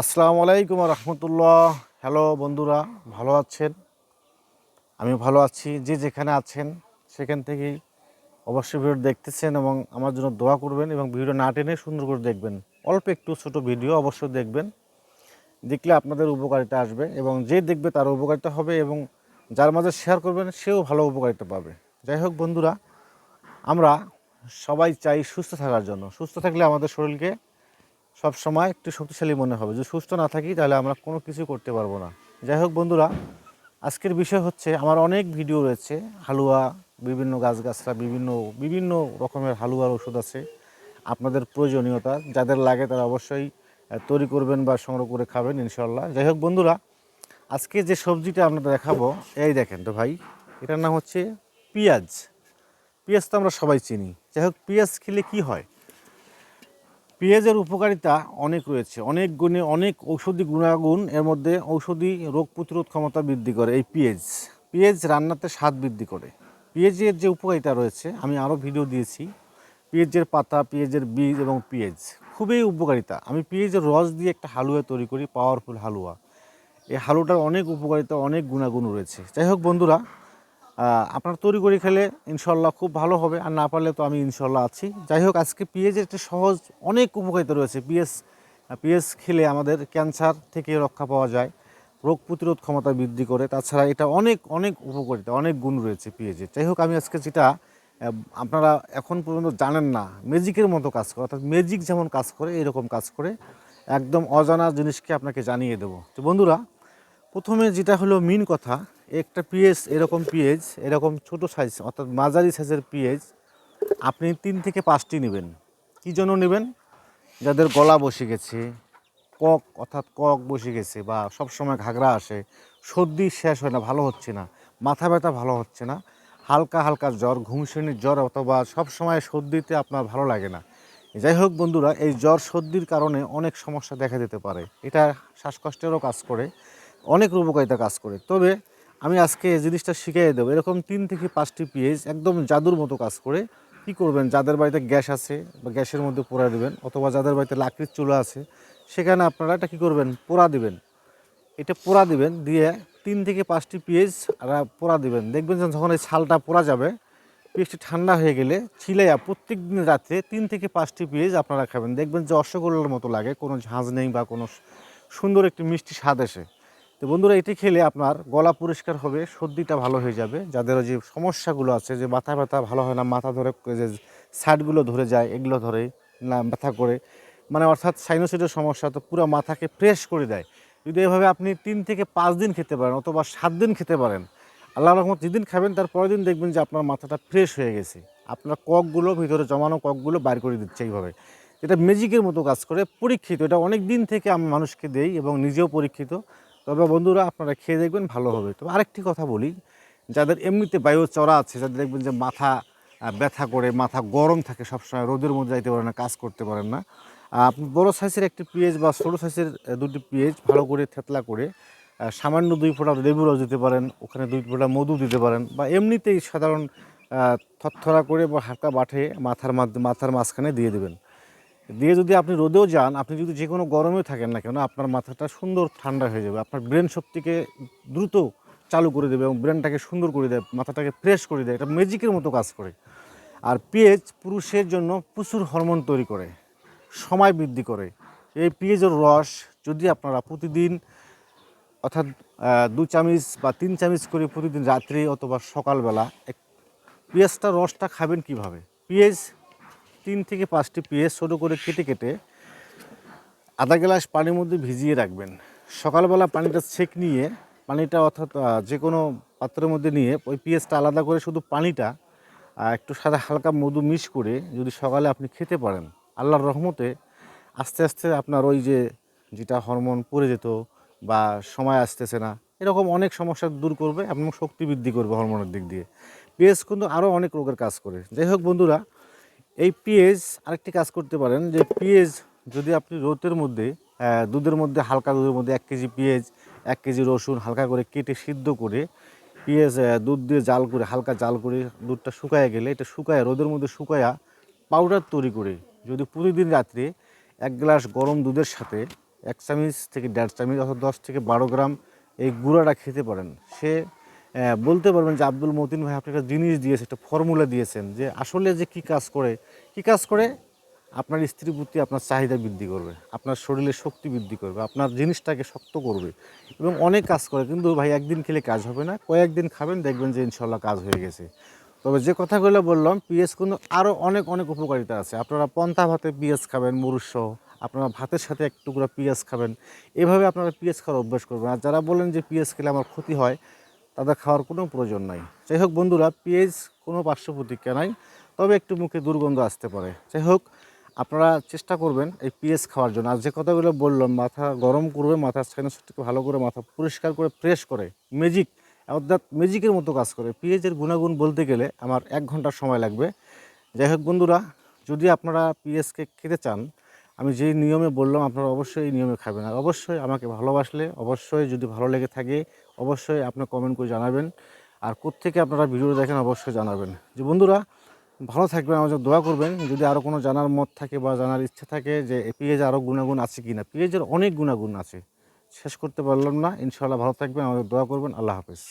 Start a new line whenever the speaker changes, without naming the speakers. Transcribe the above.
আসসালামু আলাইকুম রহমতুল্লাহ। হ্যালো বন্ধুরা, ভালো আছেন? আমি ভালো আছি, যে যেখানে আছেন, সেখান থেকেই অবশ্যই ভিডিও দেখতেছেন এবং আমার জন্য দোয়া করবেন এবং ভিডিও না টেনে সুন্দর করে দেখবেন। অল্প একটু ছোট ভিডিও অবশ্যই দেখবেন। দেখলে আপনাদের উপকারিতা আসবে এবং যে দেখবে তার উপকারিতা হবে এবং যার মাঝে শেয়ার করবেন, সেও ভালো উপকারিতা পাবে। যাই হোক বন্ধুরা, আমরা সবাই চাই সুস্থ থাকার জন্য। সুস্থ থাকলে আমাদের শরীরকে সব সময় একটু শক্তিশালী মনে হবে। যদি সুস্থ না থাকি, তাহলে আমরা কোনো কিছু করতে পারব না। যাই হোক বন্ধুরা, আজকের বিষয় হচ্ছে, আমার অনেক ভিডিও রয়েছে, হালুয়া, বিভিন্ন গাছগাছরা বিভিন্ন বিভিন্ন রকমের হালুয়ার ওষুধ আছে। আপনাদের প্রয়োজনীয়তা, যাদের লাগে তারা অবশ্যই তৈরি করবেন বা সংগ্রহ করে খাবেন ইনশাল্লাহ যাই হোক বন্ধুরা, আজকে যে সবজিটা আপনাদের দেখাবো, এই দেখেন তো ভাই, এটার নাম হচ্ছে পেঁয়াজ। পেঁয়াজ তো আমরা সবাই চিনি। যাই হোক, পেঁয়াজ খেলে কি হয়? পেঁয়াজের উপকারিতা অনেক রয়েছে। অনেক গুণে অনেক ঔষধি গুণাগুণ এর মধ্যে ঔষধি রোগ প্রতিরোধ ক্ষমতা বৃদ্ধি করে এই পেঁয়াজ। পেঁয়াজ রান্নাতে স্বাদ বৃদ্ধি করে। পেঁয়াজের যে উপকারিতা রয়েছে, আমি আরও ভিডিও দিয়েছি। পেঁয়াজের পাতা, পেঁয়াজের বীজ এবং পেঁয়াজ খুবই উপকারিতা। আমি পেঁয়াজের রস দিয়ে একটা হালুয়া তৈরি করি পাওয়ারফুল হালুয়া। এই হালুটার অনেক উপকারিতা, অনেক গুণাগুণ রয়েছে। যাই হোক বন্ধুরা আপনার তৈরি করে খেলে ইনশাল্লাহ খুব ভালো হবে। আর না পারলে তো আমি ইনশাল্লাহ আছি। যাই হোক, আজকে পেঁয়াজের একটা সহজ অনেক উপকারিতা রয়েছে। পিএস পিএস খেলে আমাদের ক্যান্সার থেকে রক্ষা পাওয়া যায়, রোগ প্রতিরোধ ক্ষমতা বৃদ্ধি করে। তাছাড়া এটা অনেক অনেক উপকারিতা, অনেক গুণ রয়েছে পেঁয়াজের। যাই হোক, আমি আজকে যেটা আপনারা এখন পর্যন্ত জানেন না, ম্যাজিকের মতো কাজ করে, অর্থাৎ ম্যাজিক যেমন কাজ করে, এরকম কাজ করে একদম অজানা জিনিসকে আপনাকে জানিয়ে দেবো। তো বন্ধুরা, প্রথমে যেটা হলো মেন কথা একটা পিএস এরকম পিএজ এরকম ছোট সাইজ অর্থাৎ মাঝারি সাইজের পিএজ আপনি তিন থেকে পাঁচটি নেবেন। কী জন্য নেবেন? যাদের গলা বসে গেছে, কক, অর্থাৎ কক বসে গেছে বা সব সময় ঘাগরা আসে, সর্দি শেষ হয় না, ভালো হচ্ছে না, মাথা ব্যথা ভালো হচ্ছে না, হালকা হালকা জ্বর ঘুমশ্রেণীর জ্বর অথবা সব সময় সর্দিতে আপনার ভালো লাগে না। যাই হোক বন্ধুরা, এই জ্বর, সর্দির কারণে অনেক সমস্যা দেখা দিতে পারে। এটা শ্বাসকষ্টেরও কাজ করে, অনেক উপকারিতা কাজ করে। তবে আমি আজকে এই জিনিসটা শিখিয়ে দেবো। এরকম তিন থেকে পাঁচটি পিএইচ একদম জাদুর মতো কাজ করে কি করবেন? যাদের বাড়িতে গ্যাস আছে বা গ্যাসের মধ্যে পোড়া দেবেন অথবা যাদের বাড়িতে লাকড়ির চুলা আছে, সেখানে আপনারা এটা কী করবেন? পোড়া দিবেন। এটা পোড়া দিবেন, দিয়ে তিন থেকে পাঁচটি পিএইচ পোড়া দিবেন। দেখবেন যখন এই ছালটা পোড়া যাবে পিএইচটি ঠান্ডা হয়ে গেলে ছিলাইয়া প্রত্যেক দিন রাত্রে তিন থেকে পাঁচটি পিএইচ আপনারা খাবেন। দেখবেন যে অশ্বগোল্লার মতো লাগে, কোনো ঝাঁজ নেই বা কোনো সুন্দর একটি মিষ্টি স্বাদ আসে তো বন্ধুরা, এটি খেলে আপনার গলা পরিষ্কার হবে, সর্দিটা ভালো হয়ে যাবে। যাদের যে সমস্যাগুলো আছে, যে মাথা ব্যথা ভালো হয় না, মাথা ধরে যে সাইডগুলো ধরে যায়, এগুলো ধরে না, ব্যথা করে মানে অর্থাৎ সাইনোসিডের সমস্যা, তো পুরো মাথাকে ফ্রেশ করে দেয়। যদি এভাবে আপনি তিন থেকে পাঁচ দিন খেতে পারেন অথবা সাত দিন খেতে পারেন আল্লাহ রহমত যেদিন খাবেন, তার পরের দিন দেখবেন যে আপনার মাথাটা ফ্রেশ হয়ে গেছে। আপনার ককগুলো ভিতরে জমানো ককগুলো বাইর করে দিচ্ছে এইভাবে। এটা ম্যাজিকের মতো কাজ করে, পরীক্ষিত। এটা অনেক দিন থেকে আমি মানুষকে দেই এবং নিজেও পরীক্ষিত। তবে বন্ধুরা আপনারা খেয়ে দেখবেন ভালো হবে। তবে আরেকটি কথা বলি, যাদের এমনিতে বায়ু চড়া আছে, যাদের দেখবেন যে মাথা ব্যথা করে, মাথা গরম থাকে সবসময়, রোদের মধ্যে যাইতে পারেন না, কাজ করতে পারেন না। আপনি বড়ো সাইজের একটি পিএইচ বা ছোটো সাইজের দুটি পিএইচ ভালো করে থেতলা করে সামান্য দুই ফোঁটা লেবু রস দিতে পারেন, ওখানে দুই ফোঁটা মধু দিতে পারেন বা এমনিতেই সাধারণ থরথরা করে বা হালকা বাটে মাথার মাথার মাঝখানে দিয়ে দেবেন। দিয়ে যদি আপনি রোদেও যান, আপনি যদি যে কোনো গরমেও থাকেন না কেন, আপনার মাথাটা সুন্দর ঠান্ডা হয়ে যাবে। আপনার ব্রেন শক্তিকে দ্রুত চালু করে দেবে এবং ব্রেনটাকে সুন্দর করে দেয়, মাথাটাকে ফ্রেশ করে দেয়। এটা ম্যাজিকের মতো কাজ করে। আর পেঁয়াজ পুরুষের জন্য প্রচুর হরমোন তৈরি করে, সময় বৃদ্ধি করে। এই পেঁয়াজের রস যদি আপনারা প্রতিদিন অর্থাৎ দু চামচ বা তিন চামচ করে প্রতিদিন রাত্রে অথবা সকালবেলা পেঁয়াজটা রসটা খাবেন কীভাবে? পেঁয়াজ তিন থেকে পাঁচটি পেঁয়াজ ছোটো করে কেটে কেটে আধা গ্লাস পানির মধ্যে ভিজিয়ে রাখবেন। সকালবেলা পানিটা ছেঁক নিয়ে, পানিটা অর্থাৎ যে কোনো পাত্রের মধ্যে নিয়ে ওই পেঁয়াজটা আলাদা করে শুধু পানিটা একটু সাদা হালকা মধু মিশ করে যদি সকালে আপনি খেতে পারেন, আল্লাহর রহমতে আস্তে আস্তে আপনার ওই যে যেটা হরমোন পড়ে যেত বা সময় আসতেছে না, এরকম অনেক সমস্যা দূর করবে এবং শক্তি বৃদ্ধি করবে হরমোনের দিক দিয়ে। পেঁয়াজ কিন্তু আরও অনেক রোগের কাজ করে। যাই হোক বন্ধুরা এই পেঁয়াজ আরেকটি কাজ করতে পারেন যে পেঁয়াজ যদি আপনি রোদের মধ্যে দুধের মধ্যে, হালকা দুধের মধ্যে এক কেজি পেঁয়াজ, এক কেজি রসুন হালকা করে কেটে সিদ্ধ করে পেঁয়াজ দুধ দিয়ে জাল করে, হালকা জাল করে দুধটা শুকায় গেলে এটা শুকায়, রোদের মধ্যে শুকায়া পাউডার তৈরি করে যদি প্রতিদিন রাত্রে এক গ্লাস গরম দুধের সাথে এক চামচ থেকে দেড় চামচ অথবা দশ থেকে বারো গ্রাম এই গুঁড়াটা খেতে পারেন। সে বলতে পারবেন যে আব্দুল মতিন ভাই আপনি একটা জিনিস দিয়েছে, একটা ফর্মুলা দিয়েছেন যে আসলে যে কি কাজ করে, কি কাজ করে? আপনার স্ত্রীর প্রতি আপনার চাহিদা বৃদ্ধি করবে, আপনার শরীরের শক্তি বৃদ্ধি করবে, আপনার জিনিসটাকে শক্ত করবে এবং অনেক কাজ করে। কিন্তু ভাই, একদিন খেলে কাজ হবে না, কয়েকদিন খাবেন, দেখবেন যে ইনশাল্লাহ কাজ হয়ে গেছে। তবে যে কথাগুলো বললাম পিএস কিন্তু আরও অনেক অনেক উপকারিতা আছে। আপনারা পন্থা ভাতে পিএস খাবেন মরুষ আপনারা ভাতের সাথে এক টুকরা পিঁয়াজ খাবেন। এভাবে আপনারা পিঁয়াজ খাওয়ার অভ্যাস করবেন। আর যারা বলেন যে পিঁয়াজ খেলে আমার ক্ষতি হয় তাদের খাওয়ার কোনো প্রয়োজন নাই। যাই হোক বন্ধুরা, পেঁয়াজ কোনো পার্শ্ব প্রতিক্রিয়া নাই, তবে একটু মুখে দুর্গন্ধ আসতে পারে। যাই হোক, আপনারা চেষ্টা করবেন এই পিএস খাওয়ার জন্য। আর যে কথাগুলো বললাম, মাথা গরম করবে মাথার সাইনাসটিকে ভালো করে মাথা পরিষ্কার করে ফ্রেশ করে ম্যাজিক অর্থাৎ ম্যাজিকের মতো কাজ করে। পিএইচের গুণাগুণ বলতে গেলে আমার এক ঘণ্টা সময় লাগবে। যাই হোক বন্ধুরা, যদি আপনারা পিএসকে খেতে চান আমি যেই নিয়মে বললাম, আপনারা অবশ্যই এই নিয়মে খাবেন। আর অবশ্যই আমাকে ভালোবাসলে, অবশ্যই যদি ভালো লেগে থাকে, অবশ্যই আপনার কমেন্ট করে জানাবেন। আর কোত্থেকে আপনারা ভিডিও দেখেন, অবশ্যই জানাবেন। যে বন্ধুরা, ভালো থাকবেন, আমাদের দোয়া করবেন। যদি আরও কোনো জানার মত থাকে বা জানার ইচ্ছে থাকে যে পেঁয়াজ আরও গুণাগুণ আছে কি না পেঁয়াজের অনেক গুণাগুণ আছে, শেষ করতে পারলাম না। ইনশাআল্লাহ ভালো থাকবেন, আমাদের দোয়া করবেন। আল্লাহ হাফেজ।